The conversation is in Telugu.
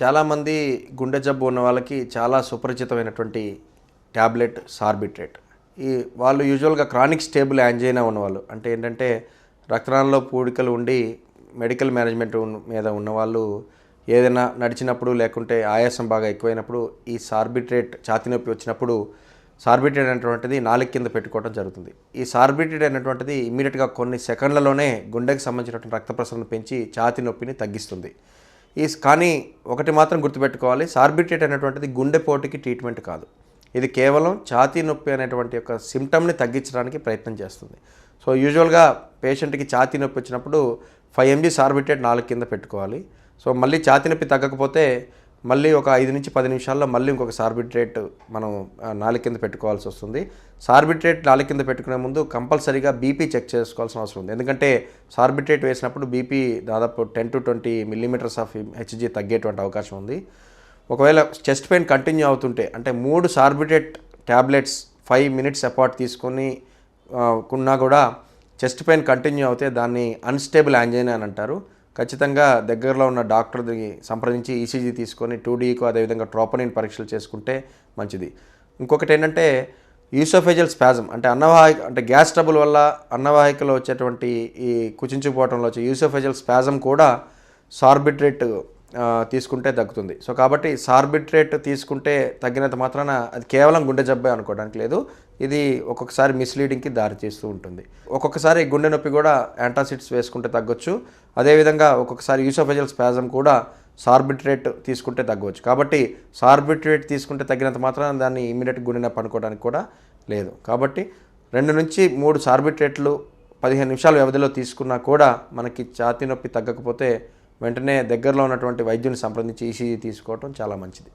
చాలామంది గుండె జబ్బు ఉన్న వాళ్ళకి చాలా సుపరిచితమైనటువంటి ట్యాబ్లెట్ సార్బిట్రేట్. ఈ వాళ్ళు యూజువల్గా క్రానిక్ స్టేబుల్ యాంజైనా ఉన్నవాళ్ళు. అంటే ఏంటంటే రక్తనాళంలో పూడికలు ఉండి మెడికల్ మేనేజ్మెంట్ మీద ఉన్నవాళ్ళు ఏదైనా నడిచినప్పుడు లేకుంటే ఆయాసం బాగా ఎక్కువైనప్పుడు ఈ సార్బిట్రేట్ ఛాతి నొప్పి వచ్చినప్పుడు సార్బిట్రేట్ అనేటువంటిది నాలుగు కింద పెట్టుకోవడం జరుగుతుంది. ఈ సార్బిట్రేట్ అనేటువంటిది ఇమీడియట్గా కొన్ని సెకండ్లలోనే గుండెకి సంబంధించినటువంటి రక్త ప్రసరణ పెంచి ఛాతి నొప్పిని తగ్గిస్తుంది. ఈ కానీ ఒకటి మాత్రం గుర్తుపెట్టుకోవాలి సార్బిట్రేట్ అనేటువంటిది గుండెపోటుకి ట్రీట్మెంట్ కాదు. ఇది కేవలం ఛాతీ నొప్పి అనేటువంటి యొక్క సిమ్టమ్ని తగ్గించడానికి ప్రయత్నం చేస్తుంది. సో యూజువల్గా పేషెంట్కి ఛాతీ నొప్పి వచ్చినప్పుడు ఫైవ్ ఎంజీ సార్బిట్రేట్ నాలుగు కింద పెట్టుకోవాలి. సో మళ్ళీ ఛాతీ నొప్పి తగ్గకపోతే మళ్ళీ ఒక ఐదు నుంచి పది నిమిషాల్లో మళ్ళీ ఇంకొక సార్బిట్రేట్ మనం నాలి నాలుగు కింద పెట్టుకోవాల్సి వస్తుంది. సార్బిట్రేట్ నాలుగు కింద పెట్టుకునే ముందు కంపల్సరీగా బీపీ చెక్ చేసుకోవాల్సిన అవసరం ఉంది. ఎందుకంటే సార్బిట్రేట్ వేసినప్పుడు బీపీ దాదాపు ten to twenty millimetres of Hg తగ్గేటువంటి అవకాశం ఉంది. ఒకవేళ చెస్ట్ పెయిన్ కంటిన్యూ అవుతుంటే అంటే మూడు Sorbitrate tablets five minutes apart తీసుకొని కున్నా కూడా చెస్ట్ పెయిన్ కంటిన్యూ అవుతే దాన్ని అన్స్టేబుల్ యాంజైనా అని అంటారు. ఖచ్చితంగా దగ్గరలో ఉన్న డాక్టర్ని సంప్రదించి ఈసీజీ తీసుకొని టూ డీకు అదేవిధంగా ట్రోపనిన్ పరీక్షలు చేసుకుంటే మంచిది. ఇంకొకటి ఏంటంటే యూసోఫేజల్ స్పాజం అంటే అన్నవాహిక అంటే గ్యాస్ ట్రబుల్ వల్ల అన్నవాహికలో వచ్చేటువంటి ఈ కుచించుకుపోవడంలో వచ్చే యూసోఫేజల్ స్పాజం కూడా సార్బిట్రేట్ తీసుకుంటే తగ్గుతుంది. సో కాబట్టి సార్బిట్రేట్ తీసుకుంటే తగ్గినంత మాత్రాన అది కేవలం గుండె జబ్బే అనుకోవడానికి లేదు. ఇది ఒక్కొక్కసారి మిస్లీడింగ్కి దారితీస్తూ ఉంటుంది. ఒక్కొక్కసారి గుండె నొప్పి కూడా యాంటాసిడ్స్ వేసుకుంటే తగ్గొచ్చు. అదేవిధంగా ఒక్కొక్కసారి యూసోఫెజల్ స్పాజం కూడా సార్బిట్రేట్ తీసుకుంటే తగ్గవచ్చు కాబట్టి సార్బిట్రేట్ తీసుకుంటే తగ్గినంత మాత్రాన దాన్ని ఇమీడియట్ గుండె నొప్పి అనుకోవడానికి కూడా లేదు. కాబట్టి రెండు నుంచి మూడు సార్బిట్రేట్లు పదిహేను నిమిషాల వ్యవధిలో తీసుకున్నా కూడా మనకి ఛాతీ నొప్పి తగ్గకపోతే వెంటనే దగ్గరలో ఉన్నటువంటి వైద్యుని సంప్రదించి ఈసీజీ తీసుకోవటం చాలా మంచిది.